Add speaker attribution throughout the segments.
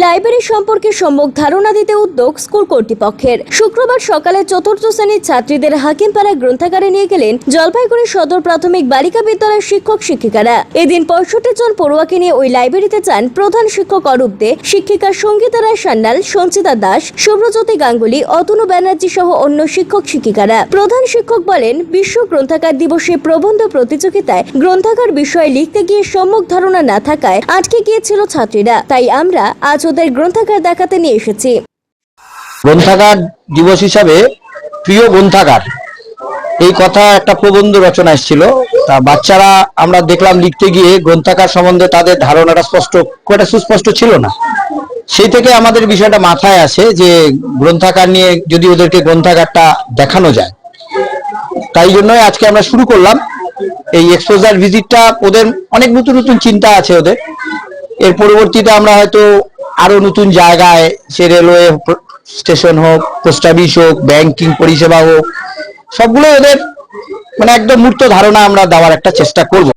Speaker 1: Library সম্পর্কে সম্যক ধারণা দিতে উদ্যোগ স্কুল কর্তৃপক্ষের। শুক্রবার সকালে চতুর্থ শ্রেণির ছাত্রীদের হাকিমপাড়া গ্রন্থাগারে নিয়ে গেলেন জলপাইগুড়ি সদর প্রাথমিক বালিকা বিদ্যালয়ের শিক্ষক শিক্ষিকারা। এদিন পঁয়ষট্টি জন পড়ুয়াকে নিয়ে ওই লাইব্রেরিতে যান প্রধান শিক্ষক অরূপ দে, শিক্ষিকা সঙ্গীতা রায় সান্যাল, সঞ্চিতা দাস শুভ্রজ্যোতি গাঙ্গুলি, অতনু ব্যানার্জি সহ অন্য শিক্ষক শিক্ষিকারা। প্রধান শিক্ষক বলেন, বিশ্ব গ্রন্থাগার দিবসে প্রবন্ধ প্রতিযোগিতায় গ্রন্থাগার বিষয়ে লিখতে গিয়ে সম্যক ধারণা না থাকায় আটকে গিয়েছিল ছাত্রীরা। তাই আমরা আজ ওদের গ্রন্থাগার দেখাতে নিয়ে এসেছি।
Speaker 2: গ্রন্থাগার দিবস হিসাবে প্রিয় গ্রন্থাগার। এই কথা একটা প্রবন্ধ রচনা এসেছিল। তা বাচ্চারা আমরা দেখলাম লিখতে গিয়ে গ্রন্থাগার সম্বন্ধে তাদের ধারণাটা স্পষ্ট, খুব সুস্পষ্ট ছিল না। সেই থেকে আমাদের বিষয়টা মাথায় আসে যে গ্রন্থাগার নিয়ে যদি ওদেরকে গ্রন্থাগারটা দেখানো যায়। তাই জন্যই আজকে আমরা শুরু করলাম। এই এক্সপোজার ভিজিটটা ওদের অনেক নতুন নতুন চিন্তা আছে ওদের। এর পরবর্তীতে আমরা হয়তো আরও নতুন জায়গায় সে রেলওয়ে স্টেশন হোক পোস্ট অফিস হোক ব্যাংকিং পরিষেবা হোক সবগুলো ওদের মানে একদম মূর্ত ধারণা আমরা দেওয়ার একটা চেষ্টা করব।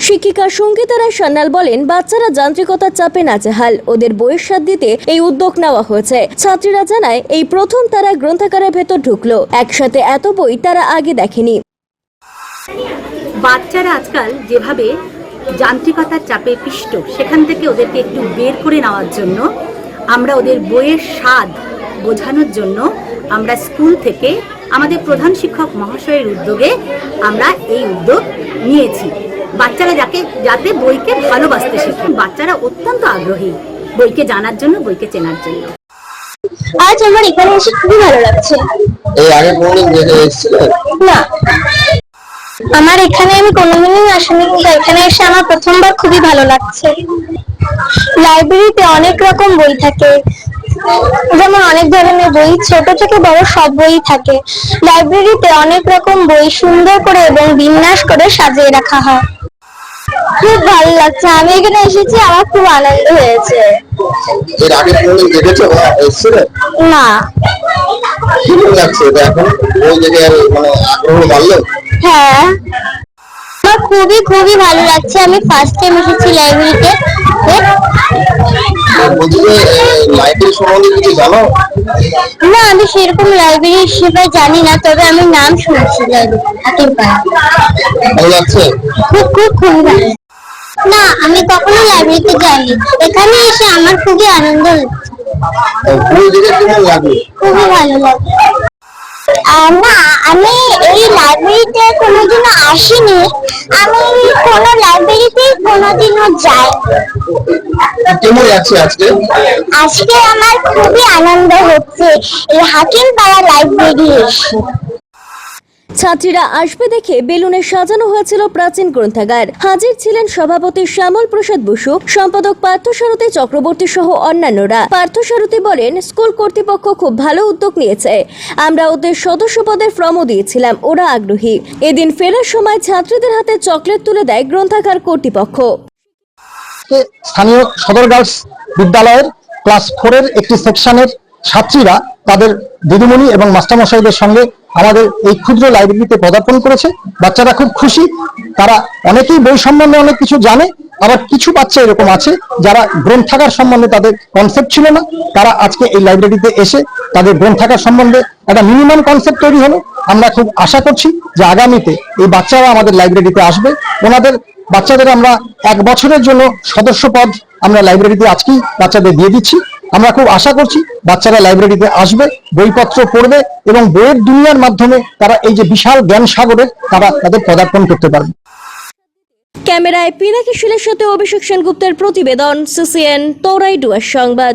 Speaker 1: শিক্ষিকা সঙ্গীতা রায় সান্যাল বলেন বাচ্চারা যান্ত্রিকতার চাপে নাচেহাল ওদের বইয়ের সাথ দিতে এই উদ্যোগ নেওয়া হয়েছে। ছাত্রীরা জানায় এই প্রথম তারা গ্রন্থাগারের ভেতর ঢুকলো। একসাথে এত বই তারা আগে দেখেনি।
Speaker 3: বাচ্চারা আজকাল যেভাবে যান্ত্রিকতার চাপে পিষ্ট। সেখান থেকে ওদেরকে একটু বের করে নেওয়ার জন্য আমরা ওদের বইয়ের স্বাদ বোঝানোর জন্য আমরা স্কুল থেকে আমাদের প্রধান শিক্ষক মহাশয়ের উদ্যোগে আমরা এই উদ্যোগ নিয়েছি। বাচ্চারা যাকে যাতে বইকে ভালোবাসতে শেখে। বাচ্চারা অত্যন্ত আগ্রহী বইকে জানার জন্য বইকে চেনার জন্য।
Speaker 4: আজ আমার এখানে এসে খুবই ভালো লাগছে।
Speaker 2: এই আগে কোনদিন দেখে এসেছিলেন
Speaker 4: না। আমার এখানে আমি কোনোদিনই আসিনি কিন্তু এখানে এসে আমার প্রথমবার খুবই ভালো লাগছে। লাইব্রেরিতে অনেক রকম বই থাকে। যেমন অনেক ধরনের বই ছোট থেকে বড় সব বই থাকে। লাইব্রেরিতে অনেক রকম বই সুন্দর করে এবং বিন্যাস করে সাজিয়ে রাখা হয়। খুব ভালো লাগছে। আমি এখানে এসেছি আমার খুব আনন্দ হয়েছে।
Speaker 2: এর আগে কোনদিন দেখেছ? এসেছিলেন
Speaker 4: না।
Speaker 2: কেমন লাগছে? এখন বই দেখে মানে আগ্রহ বাড়লো?
Speaker 4: হ্যাঁ। আমার খুবই খুবই ভালো লাগছে। আমি ফার্স্ট টাইম এসেছি লাইব্রেরিতে না আমি সেরকম লাইব্রেরি হিসেবে জানি না তবে আমি নাম শুনছি খুব খুব ভালো। না আমি কখনো লাইব্রেরিতে যাইনি। এখানে এসে আমার খুবই আনন্দ হচ্ছে। খুবই ভালো লাগে না আমি এই লাইব্রেরিতে কোনোদিনও আসিনি। আমি কোনো লাইব্রেরিতে কোনোদিনও যাই
Speaker 2: কেমন লাগছে আজকে?
Speaker 4: আজকে আমার খুবই আনন্দ হচ্ছে। এই হাকিম পাড়া লাইব্রেরি এসে।
Speaker 1: ছাত্রীরা আসবে দেখে বেলুনে সাজানো হয়েছিল প্রাচীন গ্রন্থাগার। হাজির ছিলেন সভাপতি শ্যামল প্রসাদ বসু, সম্পাদক পার্থসারথী চক্রবর্তী সহ অন্যান্যরা। পার্থসারথী বলেন, স্কুল কর্তৃপক্ষ খুব ভালো উদ্যোগ নিয়েছে। আমরা ওদের সদস্য পদের ফর্মও দিয়েছিলাম, ওরা আগ্রহী। এদিন ফেরার সময় ছাত্রীদের হাতে চকলেট তুলে দেয় গ্রন্থাগার কর্তৃপক্ষ।
Speaker 2: স্থানীয় সদর গার্লস বিদ্যালয়ের ক্লাস ফোরের একটি সেকশনের ছাত্রীরা তাদের দিদিমণি এবং মাস্টারমশাইদের সঙ্গে আমাদের এই ক্ষুদ্র লাইব্রেরিতে পদার্পণ করেছে। বাচ্চারা খুব খুশি। তারা অনেকেই বই সম্বন্ধে অনেক কিছু জানে। আবার কিছু বাচ্চা এরকম আছে যারা গ্রন্থাগার সম্বন্ধে তাদের কনসেপ্ট ছিল না। তারা আজকে এই লাইব্রেরিতে এসে তাদের গ্রন্থাগার সম্বন্ধে একটা মিনিমাম কনসেপ্ট তৈরি হলো। আমরা খুব আশা করছি যে আগামীতে এই বাচ্চারা আমাদের লাইব্রেরিতে আসবে। ওনাদের বাচ্চাদের আমরা এক বছরের জন্য সদস্য পদ আমরা লাইব্রেরিতে আজকেই বাচ্চাদের দিয়ে দিচ্ছি। আমরা খুব আশা করছি বাচ্চারা লাইব্রেরিতে আসবে বইপত্র পড়বে এবং বইয়ের দুনিয়ার মাধ্যমে তারা এই যে বিশাল জ্ঞান সাগরে তারা তাদের পদার্পণ করতে পারবে।
Speaker 1: ক্যামেরায় পিনাকি শিলের সাথে অভিষেক সেনগুপ্তের প্রতিবেদন সিসিএন তোরাই ডুয়ার সংবাদ।